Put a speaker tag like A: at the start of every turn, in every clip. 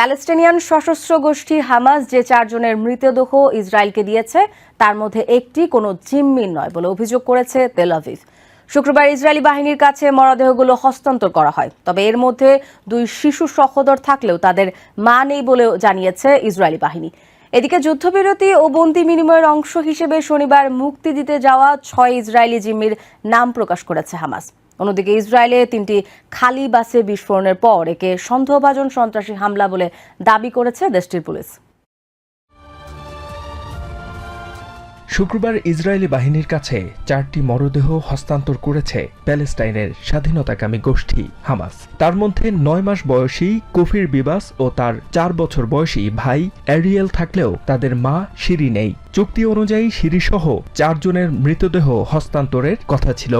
A: Palestinian সশস্ত্র গোষ্ঠী Hamas যে চারজনের মৃতদেহ ইসরায়েলকে দিয়েছে, তার মধ্যে একটি কোনো জিম্মির নয় বলে অভিযোগ করেছে তেল আভিভ। শুক্রবার ইসরায়েলি বাহিনীর কাছে মরদেহগুলো হস্তান্তর করা হয়। তবে এর মধ্যে দুই শিশু সহোদর থাকলেও তাদের মা নেই বলেও জানিয়েছে ইসরায়েলি বাহিনী। এদিকে যুদ্ধবিরতি ও বন্দি বিনিময়ের অংশ হিসেবে শনিবার মুক্তি দিতে যাওয়া ছয় ইসরায়েলি জিম্মির নাম প্রকাশ করেছে হামাস। অন্যদিকে ইসরায়েলে তিনটি খালি বাসে বিস্ফোরণের পর একে সন্দেহভাজন সন্ত্রাসী হামলা বলে দাবি করেছে দেশটির পুলিশ।
B: শুক্রবার ইসরায়েলি বাহিনীর কাছে চারটি মরদেহ হস্তান্তর করেছে প্যালেস্টাইনের স্বাধীনতাকামী গোষ্ঠী হামাস। তার মধ্যে নয় মাস বয়সী কফির বিবাস ও তার চার বছর বয়সী ভাই অ্যারিয়েল থাকলেও তাদের মা সিরি নেই। চুক্তি অনুযায়ী সিরিসহ চারজনের মৃতদেহ হস্তান্তরের কথা ছিল।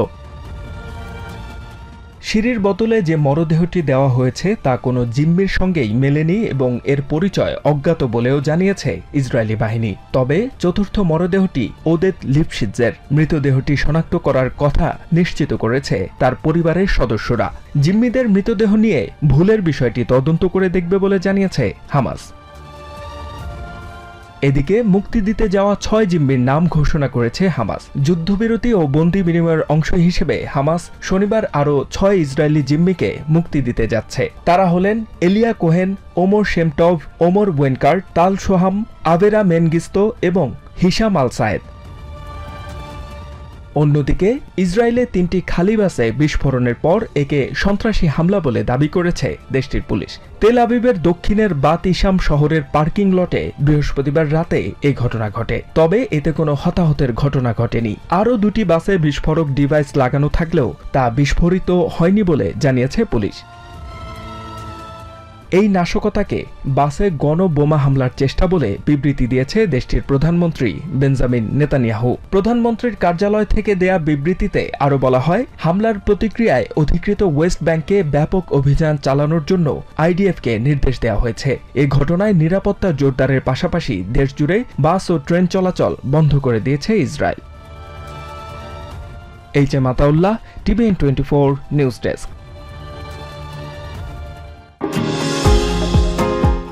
B: সিঁড়ির বদলে যে মরদেহটি দেওয়া হয়েছে তা কোনো জিম্মির সঙ্গেই মেলেনি এবং এর পরিচয় অজ্ঞাত বলেও জানিয়েছে ইসরায়েলি বাহিনী। তবে চতুর্থ মরদেহটি ওদেত লিপসিজের মৃতদেহটি শনাক্ত করার কথা নিশ্চিত করেছে তার পরিবারের সদস্যরা। জিম্মিদের মৃতদেহ নিয়ে ভুলের বিষয়টি তদন্ত করে দেখবে বলে জানিয়েছে হামাস। এদিকে মুক্তি দিতে যাওয়া ছয় জিম্মির নাম ঘোষণা করেছে হামাস। যুদ্ধবিরতি ও বন্দি বিনিময়ের অংশ হিসেবে হামাস শনিবার আরও ছয় ইসরায়েলি জিম্মিকে মুক্তি দিতে যাচ্ছে। তারা হলেন Elia Cohen, Omer Shem Tov, Omer Wenkert, Tal Shoham, Avera মেনগিস্তো এবং হিসাম আল সায়েদ। অন্যদিকে, ইসরায়েলে তিনটি খালি বাসে বিস্ফোরণের পর একে সন্ত্রাসী হামলা বলে দাবি করেছে দেশটির পুলিশ। তেল আবিবের দক্ষিণের বাত ইসাম শহরের পার্কিং লটে বৃহস্পতিবার রাতে এই ঘটনা ঘটে। তবে এতে কোনো হতাহতের ঘটনা ঘটেনি। আরও দুটি বাসে বিস্ফোরক ডিভাইস লাগানো থাকলেও তা বিস্ফোরিত হয়নি বলে জানিয়েছে পুলিশ। এই নাশকতাকে বাসে গণ বোমা হামলার চেষ্টা বলে বিবৃতি দিয়েছে দেশটির প্রধানমন্ত্রী বেঞ্জামিন নেতানিয়াহু। প্রধানমন্ত্রীর কার্যালয় থেকে দেয়া বিবৃতিতে আরও বলা হয়, হামলার প্রতিক্রিয়ায় অধিকৃত ওয়েস্ট ব্যাংকে ব্যাপক অভিযান চালানোর জন্য আইডিএফকে নির্দেশ দেওয়া হয়েছে। এ ঘটনায় নিরাপত্তা জোরদারের পাশাপাশি দেশজুড়ে বাস ও ট্রেন চলাচল বন্ধ করে দিয়েছে Israel. H M Ataullah, TVN twenty four news desk.